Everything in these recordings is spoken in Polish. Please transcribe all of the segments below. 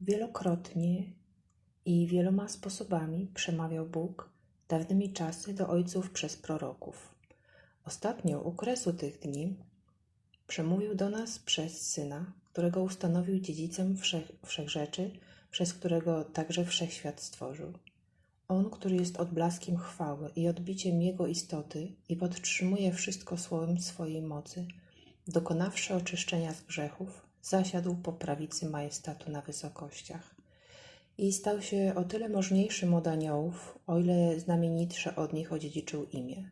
Wielokrotnie i wieloma sposobami przemawiał Bóg dawnymi czasy do ojców przez proroków. Ostatnio u kresu tych dni przemówił do nas przez Syna, którego ustanowił dziedzicem wszech, wszechrzeczy, przez którego także wszechświat stworzył. On, który jest odblaskiem chwały i odbiciem Jego istoty i podtrzymuje wszystko słowem swojej mocy, dokonawszy oczyszczenia z grzechów, zasiadł po prawicy majestatu na wysokościach i stał się o tyle możniejszym od aniołów, o ile znamienitsze od nich odziedziczył imię.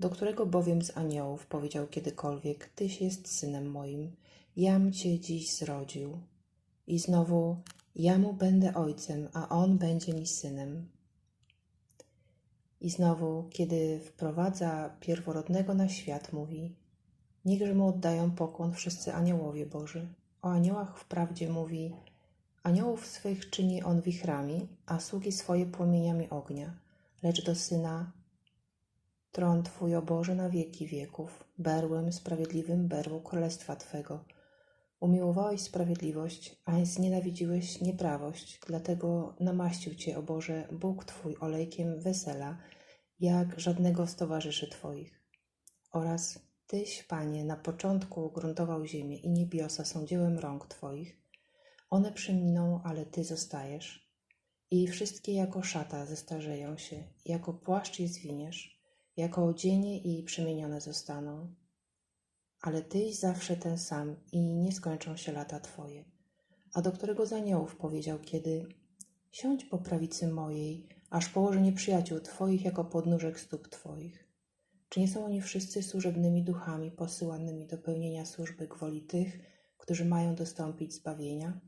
Do którego bowiem z aniołów powiedział kiedykolwiek: Tyś jest synem moim, jam cię dziś zrodził. I znowu: Ja mu będę ojcem, a on będzie mi synem. I znowu, kiedy wprowadza pierworodnego na świat, mówi: Niechże mu oddają pokłon wszyscy aniołowie Boży. O aniołach wprawdzie mówi: Aniołów swych czyni on wichrami, a sługi swoje płomieniami ognia, lecz do syna tron Twój, o Boże, na wieki wieków, berłem sprawiedliwym berłu królestwa Twego. Umiłowałeś sprawiedliwość, a znienawidziłeś nieprawość, dlatego namaścił Cię, o Boże, Bóg Twój olejkiem wesela, jak żadnego z towarzyszy Twoich. Oraz Tyś, Panie, na początku ugruntował ziemię i niebiosa są dziełem rąk Twoich. One przeminą, ale Ty zostajesz. I wszystkie jako szata zestarzeją się, jako płaszcz je zwiniesz, jako odzienie i przemienione zostaną. Ale Tyś zawsze ten sam i nie skończą się lata Twoje. A do którego z aniołów powiedział kiedy Siądź po prawicy mojej, aż położę nieprzyjaciół Twoich jako podnóżek stóp Twoich. Czy nie są oni wszyscy służebnymi duchami posyłanymi do pełnienia służby gwoli tych, którzy mają dostąpić zbawienia?